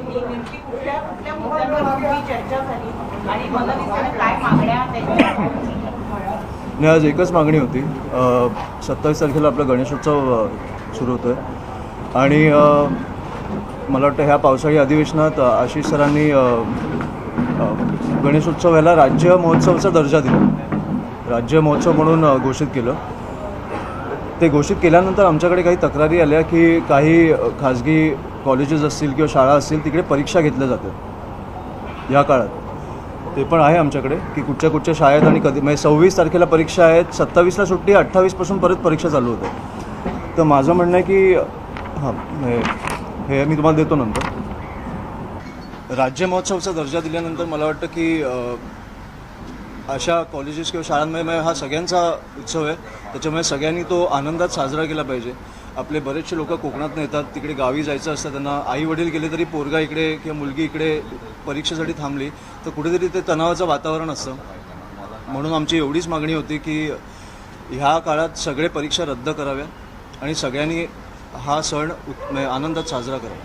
घेतली नेमकी कुठल्या कुठल्या मुद्द्यांवर चर्चा झाली आणि काय मागण्या नाही आज एकच मागणी होती. सत्तावीस तारखेला आपला गणेशोत्सव सुरू होतो आहे आणि मला वाटतं ह्या पावसाळी अधिवेशनात आशिष सरांनी गणेशोत्सव याला राज्य महोत्सवाचा दर्जा दिला. राज्य महोत्सव म्हणून घोषित केलं. ते घोषित केल्यानंतर आमच्याकडे काही तक्रारी आल्या की काही खाजगी कॉलेजेस असतील किंवा शाळा असतील तिकडे परीक्षा घेतल्या जातात. या काळात. ते पण आहे आमच्याकडे की कुठच्या कुठच्या शाळेत आणि कधी म्हणजे सव्वीस तारखेला परीक्षा आहेत सत्तावीसला सुट्टी अठ्ठावीसपासून परत परीक्षा चालू होते. तर माझं म्हणणं आहे की हां हे- हे मी तुम्हाला देतो नंतर. राज्य महोत्सवाचा दर्जा दिल्यानंतर मला वाटतं की अशा कॉलेजेस किंवा शाळांमध्ये हा सगळ्यांचा उत्सव आहे. त्याच्यामुळे सगळ्यांनी तो आनंदात साजरा केला पाहिजे. आपले बरेचसे लोक कोकणात येतात तिकडे गावी जायचं असतं त्यांना आई वडील गेले तरी पोरगा इकडे किंवा मुलगी इकडे परीक्षेसाठी थांबली तर कुठेतरी ते तणावाचं वातावरण असतं. म्हणून आमची एवढीच मागणी होती की ह्या काळात सगळे परीक्षा रद्द कराव्या आणि सगळ्यांनी हा सण आनंदात साजरा करावा.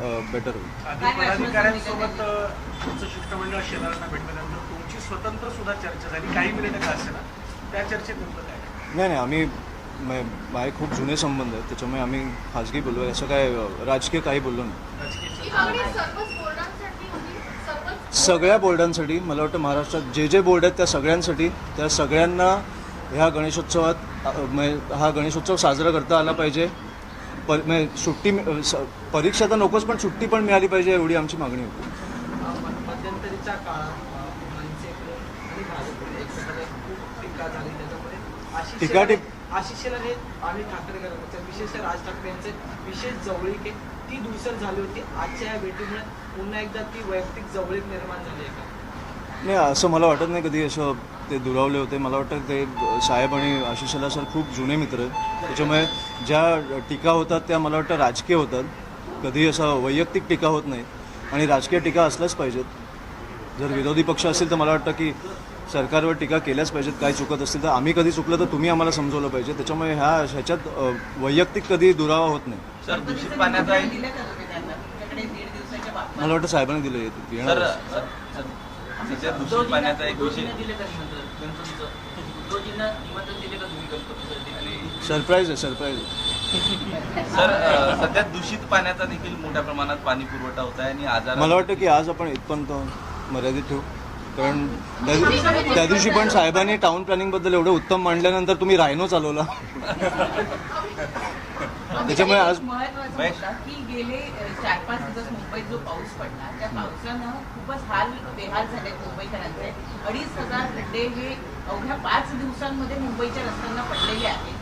बेटर होईल. तुमचं शिष्टमंडळ शेजाऱ्यांना भेटल्यानंतर तुमची स्वतंत्र सुद्धा चर्चा झाली. काही मिनिटं का असेना? त्या काय? नाही नाही आम्ही मा- माझे खूप जुने संबंध आहेत. त्याच्यामुळे आम्ही खाजगी बोललो. असं काय राजकीय काही बोललो नाही. सगळ्या बोर्डांसाठी मला वाटतं महाराष्ट्रात जे जे बोर्ड आहेत त्या सगळ्यांसाठी त्या सगळ्यांना ह्या गणेशोत्सवात म्हणजे हा गणेशोत्सव साजरा करता आला पाहिजे. पर सुट्टी परीक्षा तर नकोच पण सुट्टी पण मिळाली पाहिजे एवढी आमची मागणी होती. मध्यंतरीच्या काळात टीका टिप- आशिष हे आणि ठाकरे विशेष राज ठाकरे यांचे विशेष जवळीक आहे ती दुसर झाली होती. आजच्या या भेटीमुळे पुन्हा एकदा ती वैयक्तिक जवळीक निर्माण झाली आहे. का नाही असं मला वाटत नाही कधी असं ते दुरावले होते. मला वाटतं ते साहेब आणि आशिषला सर खूप जुने मित्र आहेत. त्याच्यामुळे ज्या टीका होतात त्या मला वाटतं राजकीय होतात. कधी असं वैयक्तिक टीका होत नाही. आणि राजकीय टीका असल्याच पाहिजेत. जर विरोधी पक्ष असेल तर मला वाटतं की सरकारवर टीका केल्याच पाहिजेत. काय चुकत असतील तर आम्ही कधी चुकलं तर तुम्ही आम्हाला समजवलं पाहिजे. त्याच्यामुळे ह्या ह्याच्यात वैयक्तिक कधी दुरावा होत नाही. मला वाटतं साहेबांनी दिलं येणार सर- सध्या दूषित पाण्याचा एक विषय सरप्राईज आहे सरप्राईज आहे. सर सध्या दूषित पाण्याचा देखील मोठ्या प्रमाणात पाणी पुरवठा होत आहे आणि आजार मला वाटतं की आज आपण इथपर्यंत मर्यादित ठेवू. कारण त्या दिवशी पण साहेबांनी टाउन प्लॅनिंगबद्दल एवढं उत्तम मांडल्यानंतर तुम्ही रायनो चालवला. त्याच्यामुळे आज महत्वाचं महेश. होतं की गेले चार पाच दिवस मुंबईत जो पाऊस पडला त्या पावसानं खूपच हाल बेहाल झाले मुंबईकरांचे. अडीच हजार खड्डे हे अवघ्या पाच दिवसांमध्ये मुंबईच्या रस्त्यांना पडलेले आहेत.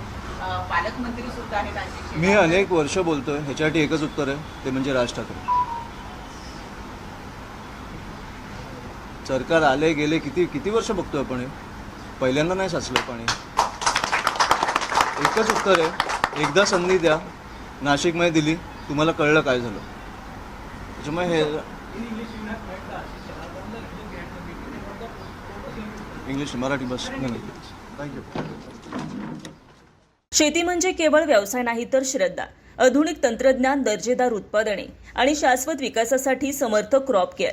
पालकमंत्री सुद्धा आहेत. मी अनेक वर्ष बोलतोय ह्याच्यासाठी एकच उत्तर आहे ते म्हणजे राज ठाकरे. सरकार आले गेले किती किती वर्ष बघतोय आपण हे? पहिल्यांदा नाही साचलं पाणी. एकच उत्तर आहे एकदा संधी द्या. नाशिकमध्ये दिली. तुम्हाला कळलं काय झालं. त्याच्यामुळे हे इंग्लिश मराठी बस. थँक्यू शेती म्हणजे केवळ व्यवसाय नाही तर श्रद्धा. आधुनिक तंत्रज्ञान दर्जेदार उत्पादने आणि शाश्वत विकासासाठी समर्थ क्रॉप केअर